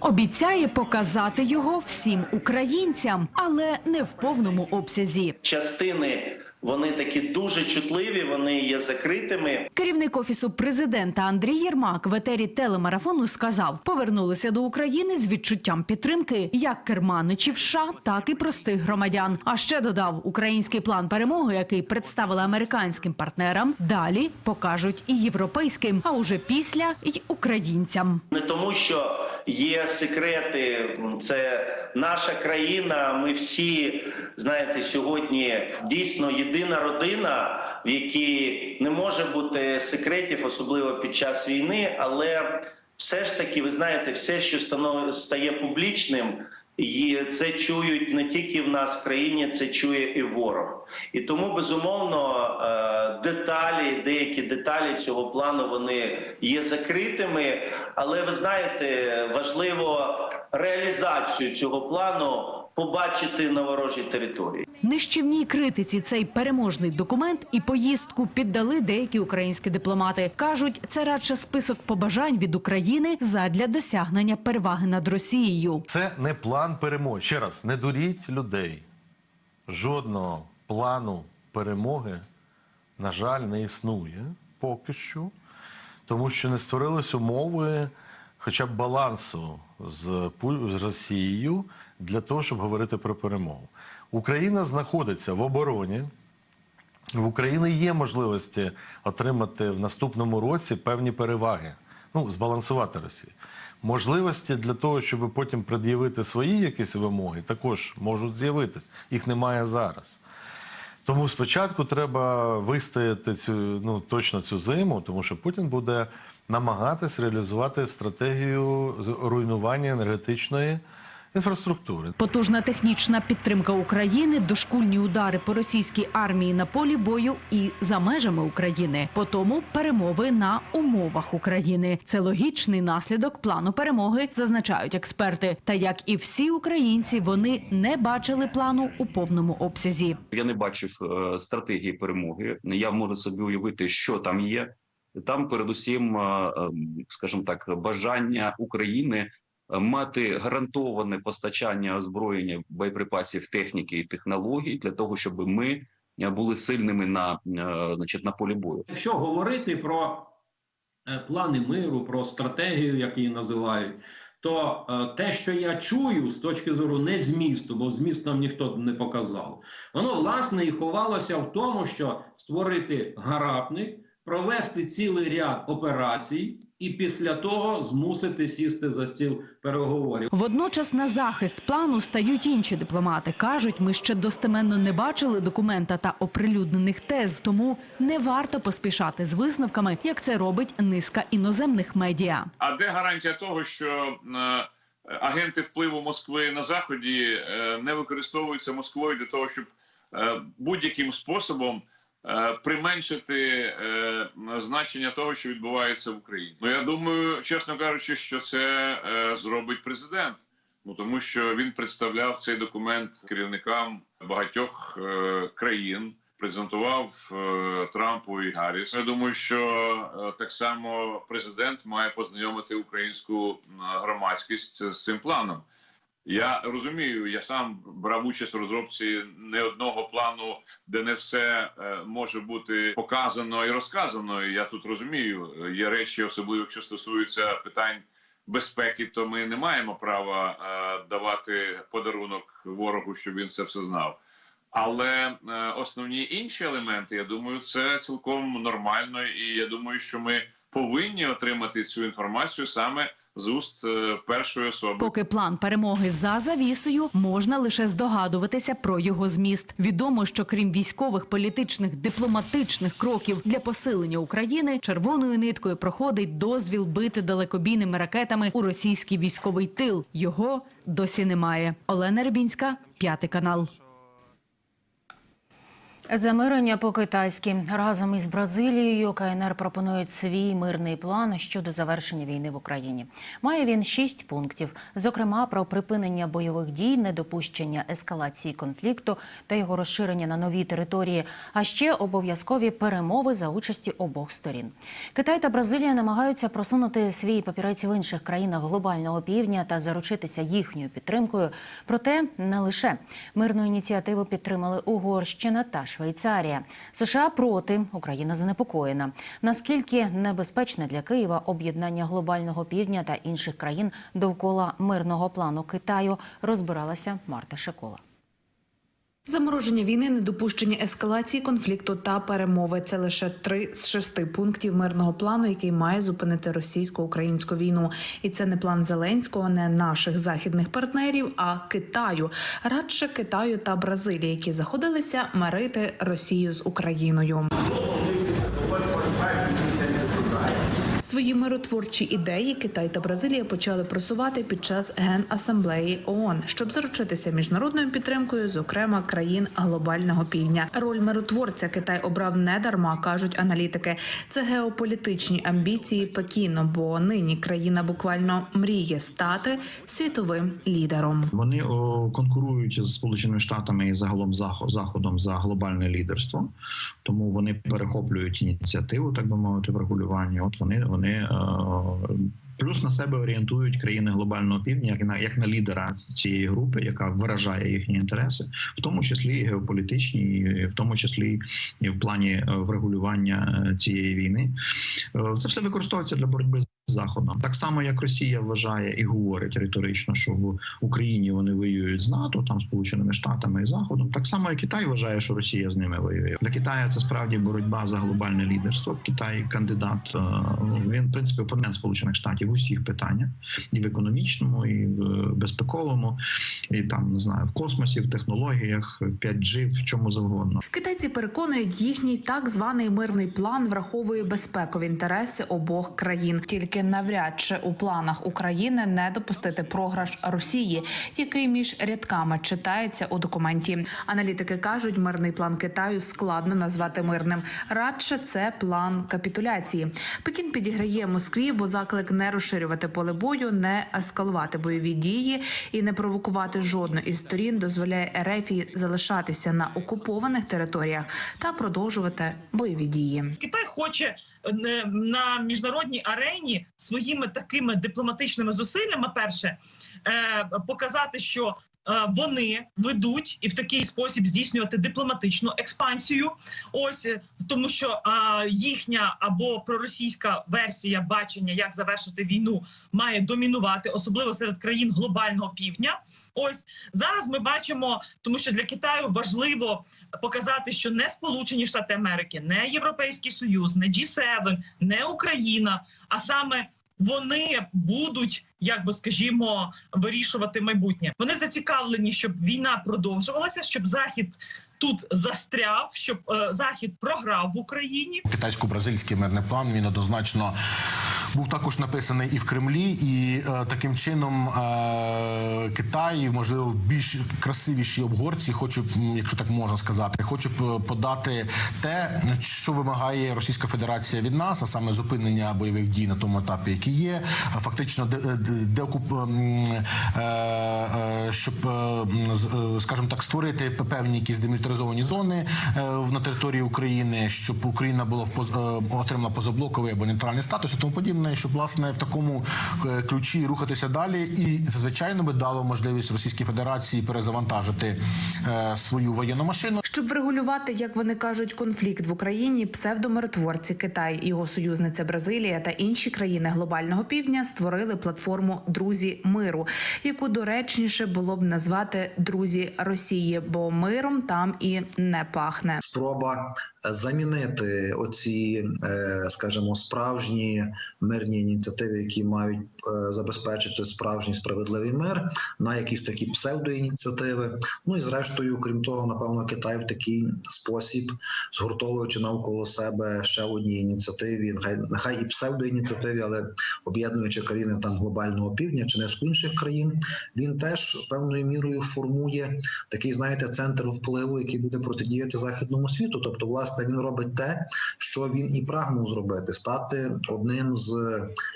Обіцяє показати його всім українцям, але не в повному обсязі. частини вони такі дуже чутливі, вони є закритими. Керівник офісу президента Андрій Єрмак в етері телемарафону сказав: повернулися до України з відчуттям підтримки як керманичів США, так і простих громадян. А ще додав український план перемоги, який представили американським партнерам. Далі покажуть і європейським, а уже після й українцям. Не тому, що є секрети, це наша країна. Ми всі знаєте, сьогодні дійсно єдина родина, в якій не може бути секретів, особливо під час війни. Але все ж таки, ви знаєте, все, що стає публічним. І це чують не тільки в нас в країні, це чує і ворог. І тому безумовно е, деталі, деякі деталі цього плану вони є закритими. Але ви знаєте, важливо реалізацію цього плану побачити на ворожій території. Нищівній критиці цей переможний документ і поїздку піддали деякі українські дипломати. кажуть, це радше список побажань від України задля досягнення переваги над Росією. Це не план перемоги. Ще раз, не дуріть людей. Жодного плану перемоги, на жаль, не існує поки що, тому що не створились умови хоча б балансу з, Росією для того, щоб говорити про перемогу. Україна знаходиться в обороні. В Україні є можливості отримати в наступному році певні переваги, ну збалансувати Росію. Можливості для того, щоб потім пред'явити свої якісь вимоги, також можуть з'явитись. Їх немає зараз. Тому спочатку треба вистояти цю ну точно цю зиму, тому що Путін буде намагатись реалізувати стратегію руйнування енергетичної інфраструктури. Потужна технічна підтримка України, дошкульні удари по російській армії на полі бою і за межами України. По тому перемови на умовах України. Це логічний наслідок плану перемоги, зазначають експерти. Та як і всі українці, вони не бачили плану у повному обсязі. Я не бачив е, стратегії перемоги. Я можу собі уявити, що там є. Там, передусім, е, е, скажімо так, бажання України мати гарантоване постачання озброєння, боєприпасів, техніки і технологій для того, щоб ми е, були сильними на, е, значить, на полі бою. Якщо говорити про е, плани миру, про стратегію, як її називають, то е, те, що я чую з точки зору не змісту, бо зміст нам ніхто не показав, воно власне і ховалося в тому, що створити гарапник, провести цілий ряд операцій. І після того змусити сісти за стіл переговорів. Водночас на захист плану стають інші дипломати. кажуть, ми ще достеменно не бачили документа та оприлюднених тез, тому не варто поспішати з висновками, як це робить низка іноземних медіа. А де гарантія того, що е, агенти впливу Москви на заході е, не використовуються Москвою для того, щоб е, будь-яким способом применшити е, значення того, що відбувається в Україні? Ну я думаю, чесно кажучи, що це е, зробить президент. Ну тому що він представляв цей документ керівникам багатьох е, країн, презентував е, Трампу і Гарріс. Я думаю, що е, так само президент має познайомити українську громадськість з цим планом. Я розумію, я сам брав участь в розробці не одного плану, де не все е, може бути показано і розказано. Я тут розумію, є речі, особливо якщо стосуються питань безпеки, то ми не маємо права е, давати подарунок ворогу, щоб він це все знав. Але е, основні інші елементи, я думаю, це цілком нормально, і я думаю, що ми повинні отримати цю інформацію саме з уст е, першої особи. Поки план перемоги за завісою, можна лише здогадуватися про його зміст. Відомо, що крім військових, політичних, дипломатичних кроків для посилення України, червоною ниткою проходить дозвіл бити далекобійними ракетами у російський військовий тил. Його досі немає. Олена Рибінська, п'ятий канал. Замирення по-китайськи разом із Бразилією КНР пропонують свій мирний план щодо завершення війни в Україні. Має він шість пунктів, зокрема про припинення бойових дій, недопущення ескалації конфлікту та його розширення на нові території, а ще обов'язкові перемови за участі обох сторін. Китай та Бразилія намагаються просунути свій папірець в інших країнах глобального півдня та заручитися їхньою підтримкою. Проте не лише мирну ініціативу підтримали Угорщина та Швейцарія. США проти Україна занепокоєна. Наскільки небезпечне для Києва об'єднання глобального півдня та інших країн довкола мирного плану Китаю, розбиралася Марта Шикола. Замороження війни, недопущення ескалації конфлікту та перемови це лише три з шести пунктів мирного плану, який має зупинити російсько-українську війну. І це не план Зеленського, не наших західних партнерів, а Китаю, радше Китаю та Бразилії, які заходилися мирити Росію з Україною. Свої миротворчі ідеї Китай та Бразилія почали просувати під час генасамблеї ООН, щоб заручитися міжнародною підтримкою, зокрема країн глобального півдня. Роль миротворця Китай обрав не дарма, кажуть аналітики. Це геополітичні амбіції Пекіну, бо нині країна буквально мріє стати світовим лідером. Вони конкурують з Сполученими Штатами і загалом Захо- заходом за глобальне лідерство, тому вони перехоплюють ініціативу, так би мовити, в регулюванні. От вони вони е, плюс на себе орієнтують країни глобального півдня як на як на лідера цієї групи, яка виражає їхні інтереси, в тому числі і геополітичні, в тому числі і в плані е, врегулювання е, цієї війни. Це все використовується для боротьби з заходом, так само як Росія вважає і говорить риторично, що в Україні вони воюють з НАТО, там Сполученими Штатами і Заходом. Так само і Китай вважає, що Росія з ними воює. Для Китаю це справді боротьба за глобальне лідерство. Китай кандидат. е, Він в принципі опонент Сполучених Штатів в усіх питаннях, і в економічному, і в безпековому, і там не знаю, в космосі, в технологіях, 5G, в чому завгодно. Китайці переконують, їхній так званий мирний план враховує безпекові інтереси обох країн. Тільки навряд чи у планах України не допустити програш Росії, який між рядками читається у документі. Аналітики кажуть, мирний план Китаю складно назвати мирним. Радше це план капітуляції. Пекін підіграє Москві, бо заклик не розширювати поле бою, не ескалувати бойові дії і не провокувати жодну із сторін дозволяє Ерефії залишатися на окупованих територіях та продовжувати бойові дії. Китай хоче на міжнародній арені своїми такими дипломатичними зусиллями, перше е, показати, що вони ведуть і в такий спосіб здійснювати дипломатичну експансію. Ось е, тому, що е, їхня або проросійська версія бачення, як завершити війну, має домінувати, особливо серед країн глобального півдня. Ось зараз ми бачимо, тому що для Китаю важливо показати, що не Сполучені Штати Америки, не Європейський Союз, не G7, не Україна, а саме вони будуть, як би скажімо, вирішувати майбутнє. Вони зацікавлені, щоб війна продовжувалася, щоб захід тут застряв, щоб е, захід програв в Україні. Китайсько-бразильський мирний план він однозначно був також написаний і в Кремлі, і е, таким чином е, Китай, можливо, в більш красивішій обгорці, хочу, якщо так можна сказати, хочу е, подати те, що вимагає Російська Федерація від нас, а саме зупинення бойових дій на тому етапі, який є, фактично де, де, щоб, скажімо так, створити певні якісь демілітаризовані зони на території України, щоб Україна була в поз- отримала позаблоковий або нейтральний статус і тому подібне, і щоб власне в такому е, ключі рухатися далі, і звичайно би дало можливість Російській Федерації перезавантажити е, свою воєнну машину. Щоб врегулювати, як вони кажуть, конфлікт в Україні, псевдомиротворці Китай, його союзниця Бразилія та інші країни глобального півдня створили платформу Друзі миру, яку доречніше було б назвати Друзі Росії, бо миром там і не пахне. Спроба замінити оці, е, скажімо, справжні мирні ініціативи, які мають е, забезпечити справжній справедливий мир, на якісь такі псевдоініціативи. Ну і зрештою, крім того, напевно, Китай в такий спосіб, згуртовуючи навколо себе ще в одній ініціативі, нехай нехай і псевдоініціативі, але об'єднуючи країни там глобального півдня чи низку інших країн, він теж певною мірою формує такий, знаєте, центр впливу, який буде протидіяти західному світу. Тобто, власне, він робить те, що він і прагнув зробити: стати одним з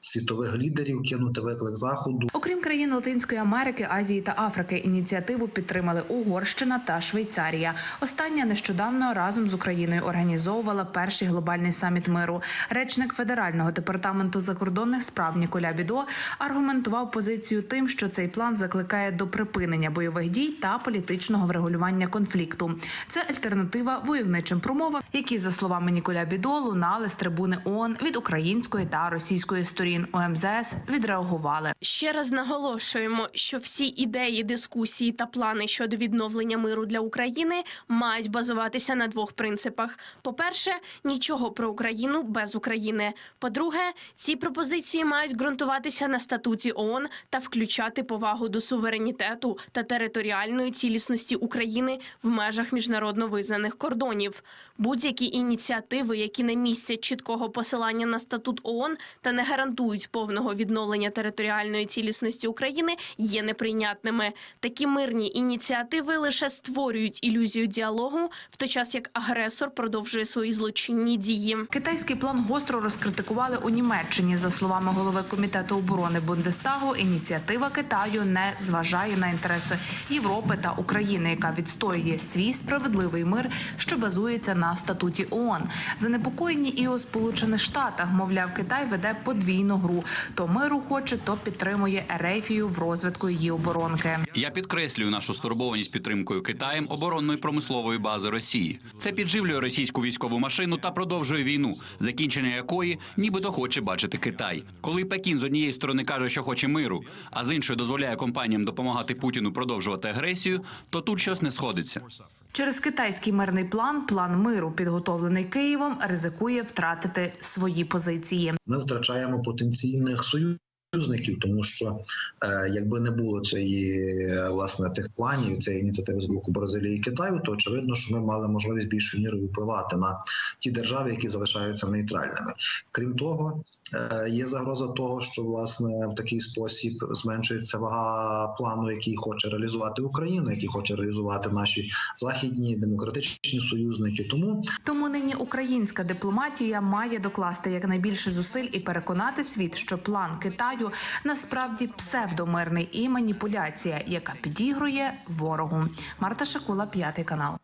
світових лідерів, кинути виклик заходу. Окрім країн Латинської Америки, Азії та Африки, ініціативу підтримали Угорщина та Швейцарія. Остання нещодавно разом з Україною організовувала перший глобальний саміт миру. Речник федерального департаменту закордонних справ Ніколя Бідо аргументував позицію тим, що цей план закликає до припинення бойових дій та політичного врегулювання конфлікту. Це альтернатива войовничим промовам, які за словами Ніколя Бідо лунали з трибуни ООН від української та російської сторін. У МЗС відреагували. Ще раз наголошуємо, що всі ідеї, дискусії та плани щодо відновлення миру для України мають базуватися на двох принципах: по-перше, нічого про Україну без України. По-друге, ці пропозиції мають ґрунтуватися на статуті ООН та включати повагу до суверенітету та територіальної цілісності України в межах міжнародно визнаних кордонів. Будь-які ініціативи, які не містять чіткого посилання на статут ООН та не гарантують повного відновлення територіальної цілісності України, є неприйнятними. Такі мирні ініціативи лише створюють ілюзію діалогу, в той час як агресор продовжує свої злочинні дії. Китайський план гостро розкритикували у Німеччині. За словами голови комітету оборони Бундестагу, ініціатива Китаю не зважає на інтереси Європи та України, яка відстоює свій справедливий мир, що базується на статуті ООН. Занепокоєні і у Сполучених Штатах, мовляв, Китай веде подвійну гру: то миру хоче, то підтримує Ерефію в розвитку її оборонки. Я підкреслюю нашу стурбованість підтримкою Китаєм оборонної промислової бази Росії. Це підживлює російську військову машину та продовжує війну, закінчення якої нібито хоче бачити Китай. Коли Пекін з однієї сторони каже, що хоче миру, а з іншої дозволяє компаніям допомагати Путіну продовжувати агресію, то тут щось не сходиться. Через китайський мирний план, план миру, підготовлений Києвом, ризикує втратити свої позиції. Ми втрачаємо потенційних союзників, тому що е, якби не було цієї власне тих планів, цієї ініціативи з боку Бразилії і Китаю, то очевидно, що ми мали можливість більшою мірою впливати на ті держави, які залишаються нейтральними. Крім того, є загроза того, що власне в такий спосіб зменшується вага плану, який хоче реалізувати Україна, який хоче реалізувати наші західні демократичні союзники. Тому Тому нині українська дипломатія має докласти якнайбільше зусиль і переконати світ, що план Китаю насправді псевдомирний і маніпуляція, яка підігрує ворогу. Марта Шакула, п'ятий канал.